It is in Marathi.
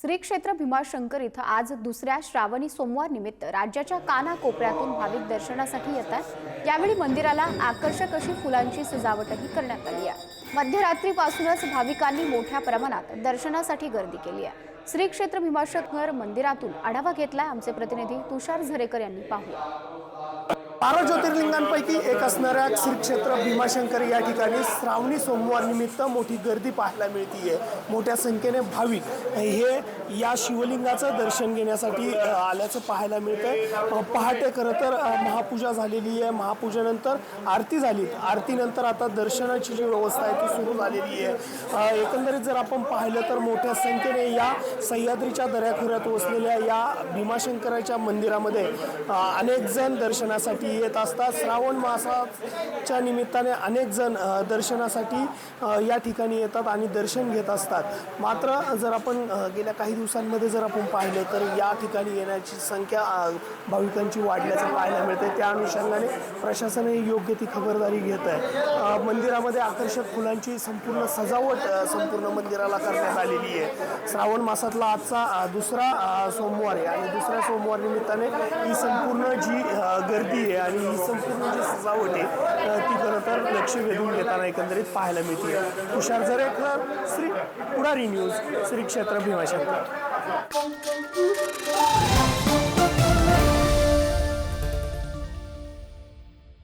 श्री क्षेत्र भीमाशंकर इथं आज दुसऱ्या श्रावणी सोमवार निमित्त राज्याच्या कानाकोपऱ्यातून भाविक दर्शनासाठी येतात. यावेळी मंदिराला आकर्षक अशी फुलांची सजावटही करण्यात आली आहे. मध्यरात्रीपासूनच भाविकांनी मोठ्या प्रमाणात दर्शनासाठी गर्दी केली आहे. श्री क्षेत्र भीमाशंकर मंदिरातून आढावा घेतलाय आमचे प्रतिनिधी तुषार झरेकर यांनी पाहूया. बारा ज्योतिर्लिंगांपैकी एक असणाऱ्या श्री क्षेत्र भीमाशंकर या ठिकाणी श्रावणी सोमवार निमित्त मोठी गर्दी पाहायला मिळतीये. मोठ्या संख्येने भाविक हे या शिवलिंगाचं दर्शन घेण्यासाठी आल्याचं पाहायला मिळतंय. पहाटे खरं तर महापूजा झालेली आहे. महापूजेनंतर आरती झाली. आरतीनंतर आता दर्शनाची जी व्यवस्था आहे ती सुरू झालेली आहे. एकंदरीत जर आपण पाहिलं तर मोठ्या संख्येने या सह्याद्रीच्या दऱ्याखोऱ्यात वसलेल्या या भीमाशंकराच्या मंदिरामध्ये अनेक जण दर्शनासाठी येत असतात. श्रावण मासाच्या निमित्ताने अनेक जण दर्शनासाठी या ठिकाणी येतात आणि दर्शन घेत असतात. मात्र जर आपण गेल्या काही दिवसांमध्ये जर आपण पाहिलं तर या ठिकाणी येण्याची संख्या भाविकांची वाढल्याचं पाहायला मिळते त्या अनुषंगाने प्रशासनही योग्य ती खबरदारी घेत आहे. मंदिरामध्ये आकर्षक फुलांची संपूर्ण सजावट संपूर्ण मंदिराला करण्यात आलेली आहे. श्रावण मासातला आजचा दुसरा सोमवार आहे. आणि दुसऱ्या सोमवार निमित्ताने ही संपूर्ण जी गर्दी आहे आणि ही संपूर्ण जी सजावट आहे ती खरं तर लक्ष वेधून घेताना एकंदरीत पाहायला मिळते तुषार जरेकर श्री पुढारी न्यूज श्री क्षेत्र भीमाशंकर